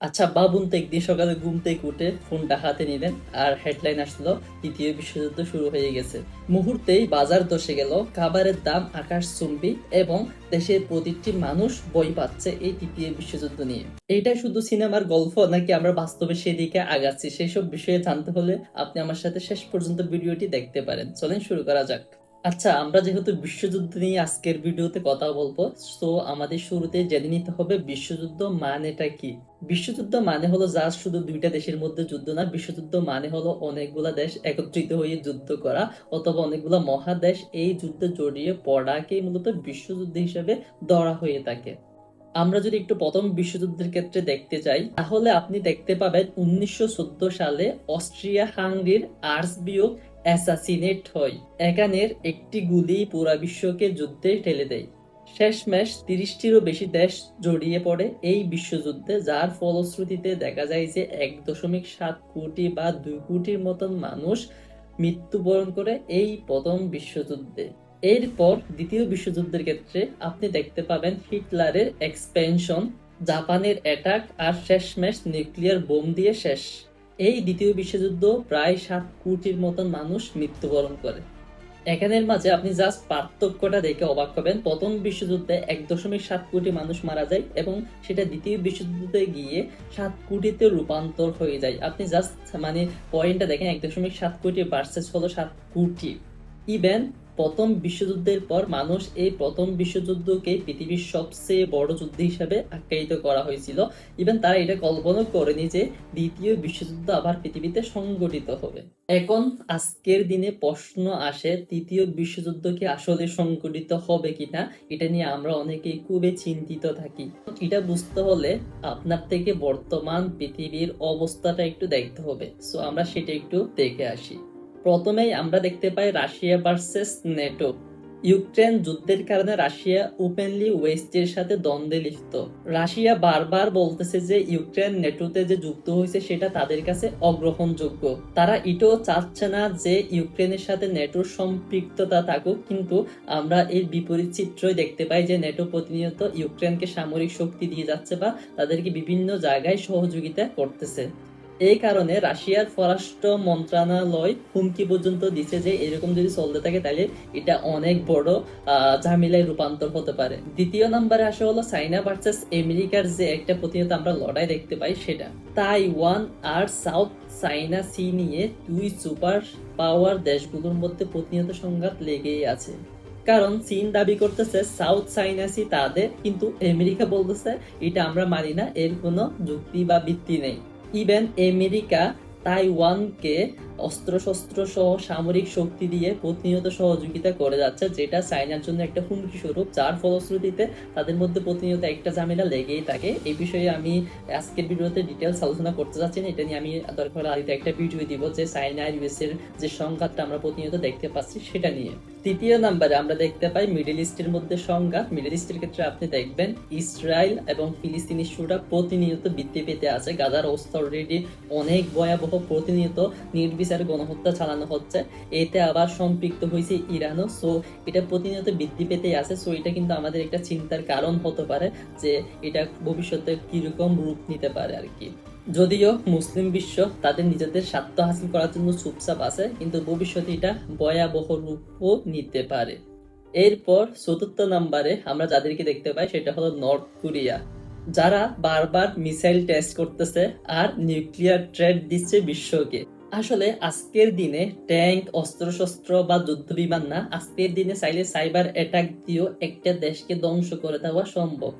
আচ্ছা বাবুন তো একদিন সকালে ঘুম থেকে উঠে ফোনটা হাতে নিলেন আর হেডলাইন আসলো তৃতীয় বিশ্বযুদ্ধ শুরু হয়ে গেছে। মুহূর্তেই বাজার দশে গেল, খাবারের দাম আকাশ চুম্বি এবং দেশের প্রতিটি মানুষ বই পাচ্ছে এই তৃতীয় বিশ্বযুদ্ধ নিয়ে। এইটা শুধু সিনেমার গল্প নাকি আমরা বাস্তবে সেদিকে আগাচ্ছি? সেই সব বিষয়ে জানতে হলে আপনি আমার সাথে শেষ পর্যন্ত ভিডিওটি দেখতে পারেন। চলেন শুরু করা যাক। আচ্ছা আমরা যেহেতু বিশ্বযুদ্ধ নিয়ে আজকের ভিডিওতে কথা বলব তো আমাদের শুরুতে জেনে নিতে হবে বিশ্বযুদ্ধ মানেটা কি? বিশ্বযুদ্ধ মানে হলো যা শুধু দুইটা দেশের মধ্যে যুদ্ধ না, বিশ্বযুদ্ধ মানে হলো অনেকগুলা দেশ একত্রিত হয়ে যুদ্ধ করা, অথবা অনেকগুলা মহাদেশ এই যুদ্ধে জড়িয়ে পড়াকেই মূলত বিশ্বযুদ্ধ হিসেবে ধরা হয়ে থাকে। আমরা যদি একটু প্রথম বিশ্বযুদ্ধের ক্ষেত্রে দেখতে চাই, তাহলে আপনি দেখতে পাবেন উনিশশো চোদ্দ সালে অস্ট্রিয়া হাঙ্গরির আর্সবিওক অ্যাসাসিনেট হয়। এখানের একটি গুলি পুরা বিশ্বকে যুদ্ধে ঠেলে দেয়। শেষমেশ তিরিশটিরও বেশি দেশ জড়িয়ে পড়ে এই বিশ্বযুদ্ধে, যার ফলশ্রুতিতে দেখা যায় যে এক দশমিক সাত কোটি বা দুই কোটির মতন মানুষ মৃত্যুবরণ করে এই প্রথম বিশ্বযুদ্ধে। এরপর দ্বিতীয় বিশ্বযুদ্ধের ক্ষেত্রে আপনি দেখতে পাবেন হিটলারের এক্সপেনশন, জাপানের অ্যাটাক আর শেষমেশ নিউক্লিয়ার বোম দিয়ে শেষ। এই দ্বিতীয় বিশ্বযুদ্ধ প্রায় সাত কোটির মতন মানুষ মৃত্যুবরণ করে। এখানের মাঝে আপনি জাস্ট পার্থক্যটা দেখে অবাক হবেন। প্রথম বিশ্বযুদ্ধে এক দশমিক সাত কোটি মানুষ মারা যায় এবং সেটা দ্বিতীয় বিশ্বযুদ্ধে গিয়ে সাত কোটিতে রূপান্তর হয়ে যায়। আপনি জাস্ট মানে পয়েন্টটা দেখেন, এক দশমিক সাত কোটি ভার্সেস হলো সাত কোটি। ইভেন প্রথম বিশ্বযুদ্ধের পর মানুষ এই প্রথম বিশ্বযুদ্ধকে পৃথিবীর সবচেয়ে বড় যুদ্ধ হিসাবে আখ্যায়িত করা হয়েছিল। ইভেন তারা এটা কল্পনা করেনি যে দ্বিতীয় বিশ্বযুদ্ধ আবার পৃথিবীতে সংগঠিত হবে। এখন আজকের দিনে প্রশ্ন আসে, তৃতীয় বিশ্বযুদ্ধ কি আসলে সংগঠিত হবে কিনা? এটা নিয়ে আমরা অনেকেই খুবই চিন্তিত থাকি। এটা বুঝতে হলে আপনার থেকে বর্তমান পৃথিবীর অবস্থাটা একটু দেখতে হবে। সো আমরা সেটা একটু দেখে আসি। প্রথমেই আমরা দেখতে পাই রাশিয়া ভার্সেস নেটো। ইউক্রেন যুদ্ধের কারণে রাশিয়া ওপেনলি ওয়েস্টের সাথে দ্বন্দ্বে লিপ্ত। রাশিয়া বারবার বলতেছে যে ইউক্রেন নেটোতে যে যুক্ত হয়েছে সেটা তাদের কাছে অগ্রহণযোগ্য। তারা এটাও চাচ্ছে না যে ইউক্রেনের সাথে নেটোর সম্পৃক্ততা থাকুক, কিন্তু আমরা এর বিপরীত চিত্রই দেখতে পাই যে নেটো প্রতিনিয়ত ইউক্রেনকে সামরিক শক্তি দিয়ে যাচ্ছে বা তাদেরকে বিভিন্ন জায়গায় সহযোগিতা করতেছে। এই কারণে রাশিয়ার পররাষ্ট্র মন্ত্রণালয় হুমকি পর্যন্ত দিচ্ছে যে এরকম যদি চলতে থাকে তাহলে এটা অনেক বড় ঝামেলায় রূপান্তর হতে পারে। দ্বিতীয় নম্বরে আসে হলো চাইনা ভার্সেস আমেরিকার যে একটা প্রতিনিয়ত আমরা লড়াই দেখতে পাই সেটা। তাইওয়ান আর সাউথ চাইনা সি নিয়ে দুই সুপার পাওয়ার দেশগুলোর মধ্যে প্রতিনিয়ত সংঘাত লেগেই আছে। কারণ চীন দাবি করতেছে সাউথ চাইনা সি তাদের, কিন্তু আমেরিকা বলতেছে এটা আমরা মানি না, এর কোনো যুক্তি বা ভিত্তি নেই। ইভেন আমেরিকা তাইওয়ানকে অস্ত্রশস্ত্র সহ সামরিক শক্তি দিয়ে প্রতিনিয়ত সহযোগিতা করে যাচ্ছে, যেটা চায়নার জন্য একটা হুমকি স্বরূপ, যার ফলশ্রুতিতে তাদের মধ্যে প্রতিনিয়ত একটা ঝামেলা লেগেই থাকে। এই বিষয়ে আমি আজকের ভিডিওতে ডিটেলস আলোচনা করতে যাচ্ছি না, এটা নিয়ে আমি দরকার আদিতে একটা ভিডিও দিব যে চায়না আর ইউএস যে সংঘাতটা আমরা প্রতিনিয়ত দেখতে পাচ্ছি সেটা নিয়ে। তৃতীয় নাম্বারে আমরা দেখতে পাই মিডল ইস্টের মধ্যে সংঘাত। মিডল ইস্টের ক্ষেত্রে আপনি দেখবেন ইসরায়েল এবং ফিলিস্তিনি ইস্যুটা প্রতিনিয়ত বৃদ্ধি পেতে আছে। গাজার অবস্থা অলরেডি অনেক ভয়াবহ প্রতিনিয়ত নির্বিচারে গণহত্যা চালানো হচ্ছে। এতে আবার সম্পৃক্ত হয়েছে ইরানও। সো এটা প্রতিনিয়ত বৃদ্ধি পেতেই আছে। সো এটা কিন্তু আমাদের একটা চিন্তার কারণ হতে পারে যে এটা ভবিষ্যতে কীরকম রূপ নিতে পারে আর কি। যদিও মুসলিম বিশ্ব তাদের নিজেদের স্বার্থ হাসিল করার জন্য চুপচাপ আছে, কিন্তু ভবিষ্যতে এটা ভয়াবহ রূপও নিতে পারে। এরপর চতুর্থ নাম্বারে আমরা যাদেরকে দেখতে পাই, সেটা হলো নর্থ কোরিয়া। যারা বারবার মিসাইল টেস্ট করতেছে আর নিউক্লিয়ার ট্রেড দিচ্ছে বিশ্বকে। আসলে আজকের দিনে ট্যাঙ্ক, অস্ত্রশস্ত্র বা যুদ্ধ বিমান না, আজকের দিনে চাইলে সাইবার অ্যাটাক দিয়েও একটা দেশকে ধ্বংস করে দেওয়া সম্ভব।